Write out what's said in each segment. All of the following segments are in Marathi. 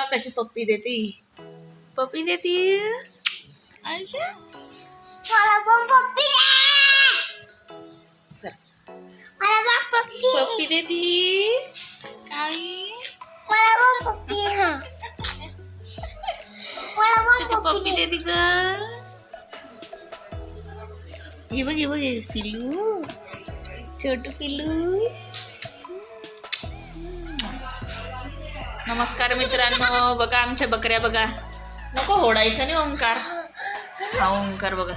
बघा कशी पप्पी देते पप्पी देते आयशा मला पण पप्पी दे चल मला पण पप्पी पप्पी देते काळी मला पण पप्पी हा मला पण त्याची पप्पी पप्पी दे देते ग हे बघ हे बघ हे पिल्लू छोटू पिल्लू नमस्कार मित्रांनो बघा आमच्या बकऱ्या बघा. नको होडायचं नाही ओंकार. हा ओंकार बघा.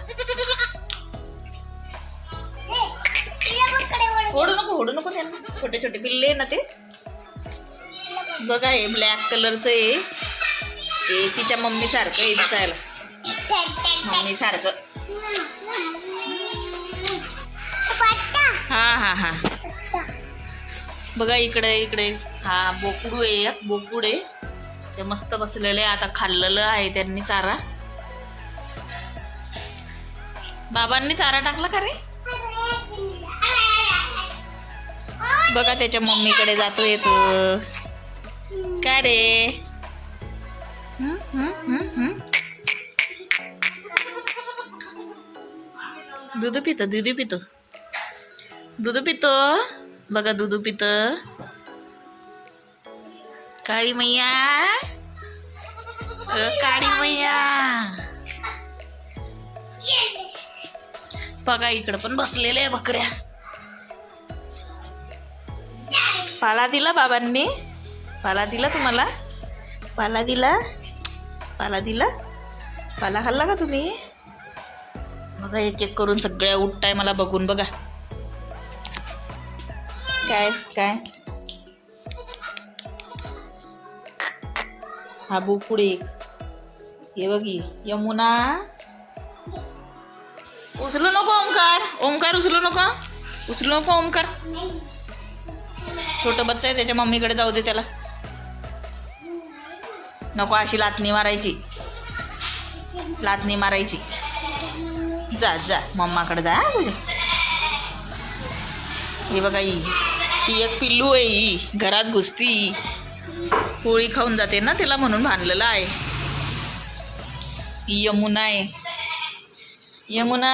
होडू नको होडू नको त्यांना. छोटे छोटे पिल्ले आहे ना ते. बघा हे ब्लॅक कलरचं आहे ते तिच्या मम्मी सारखं आहे दिसायला. मम्मी सारखं. हा हा हा. बघा इकडे इकडे. हा बोकडू आहे एक बोकुड. आहे ते मस्त बसलेले आहे. आता खाल्लेलं आहे त्यांनी चारा. बाबांनी चारा टाकला का रे? बघा त्याच्या मम्मीकडे जातो येतो का रे? दूध पितो दूध पितो. दूध पितो. बघा दूध पितं. काळी मैया. काळी मैया. बघा इकडं पण बसलेले आहे बकऱ्या. पाला दिला बाबांनी? पाला दिला तुम्हाला? पाला दिला? पाला दिला? पाला खाल्ला का तुम्ही? बघा एक एक करून सगळ्या उठताय मला बघून बघा. काय काय? हा पुढे. हे बघी यमुना. उचलू नको ओंकार. ओंकार उचलू नको. उचलू नको ओंकार. छोटं बच्चा आहे त्याच्या मम्मीकडे जाऊ दे त्याला. नको अशी लातणी मारायची. लातणी मारायची. जा जा मम्माकडे जा तुझ्या. हे बघा ही ती एक पिल्लू आहे ही घरात घुसती पोळी खाऊन जाते ना तिला म्हणून बांधलेलं आहे. यमुना आहे. यमुना.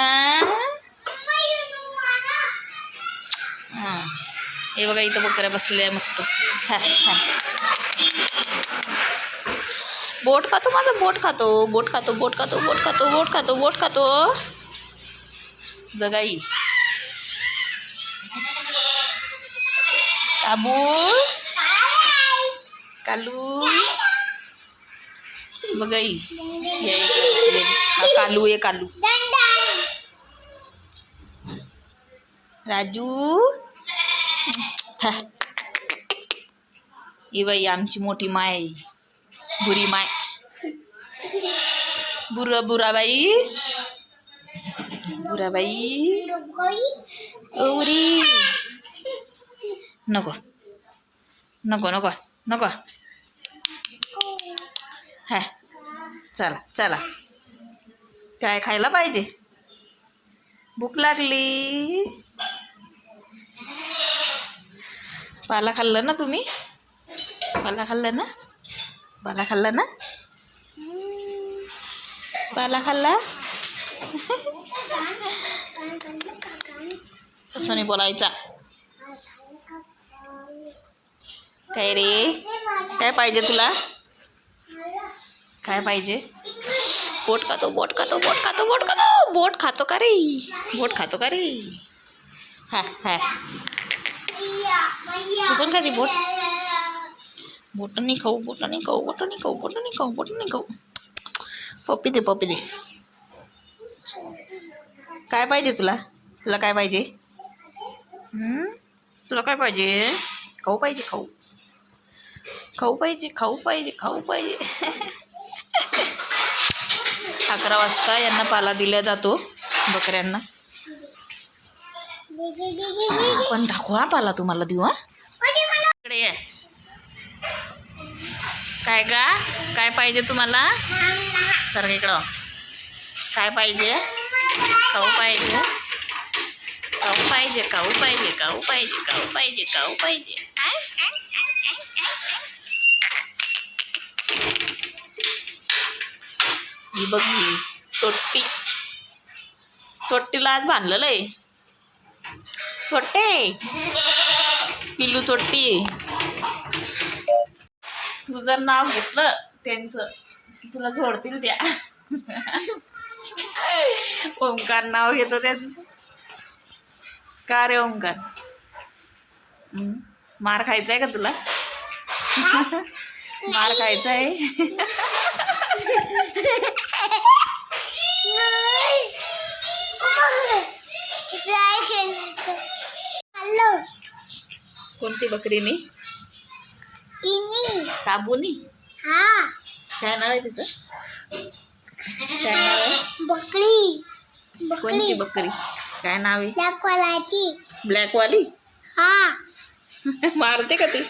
हां. हे बघा इथं बकऱ्या बसलेल्या मस्त. हा, हा. बोट खातो माझा बोट खातो. बोट खातो बोट खातो बोट खातो बोट खातो बोट खातो. बघाई ही. कालू. बघा ही या कालू. कालू राजू. हा. बाई आमची मोठी माय. बुरी माय. बुरा बुराबाई. बुराबाई. गौरी नको. नको नको नको. हा चला चला. काय खायला पाहिजे? भूक लागली. पाला खाल्लं ना तुम्ही? पाला खाल्लं ना? पाला खाल्ला ना? पाला खाल्ला? तसं नाही बोलायचा. काय रे? काय पाहिजे तुला? काय पाहिजे? बोट खातो बोट खातो बोट खातो बोट खातो. बोट खातो का रे? बोट खातो का रे? हा हा. तू पण खाते बोट? बोट नाही खाऊ बोट नाही खाऊ बोट नाही खाऊ बोट नाही खाऊ बोट नाही खाऊ. पप्पी दे पप्पी दे. काय पाहिजे तुला? तुला काय पाहिजे? तुला काय पाहिजे? खाऊ पाहिजे खाऊ. खाऊ पाहिजे खाऊ पाहिजे खाऊ पाहिजे. अकरा वाजता यांना पाला दिला जातो बकऱ्यांना. पण टाकू हा पाला तुम्हाला देऊ हा. इकडे काय का काय पाहिजे तुम्हाला? सर इकडं. काय पाहिजे? खाऊ पाहिजे. खाऊ पाहिजे खाऊ पाहिजे खाऊ पाहिजे खाऊ पाहिजे खाऊ पाहिजे. ही बघ ही चोट्टी. चोट्टीला आज बांधलेलं आहे. चोट्टे. पिल्लू चोट्टी. तुझं नाव घेतलं त्यांचं. तुला झोडतील त्या. ओंकार नाव घेतो त्यांचं. का रे ओंकार? मार खायचा आहे का तुला? मार खायचा आहे बकरीनी? ताबूनी? काय नाव आहे तिचं? काय नाव आहे? बकरी. कोणची बकरी? काय नाव आहे? लाकवालाची ब्लॅकवाली? हा. मारते का ती?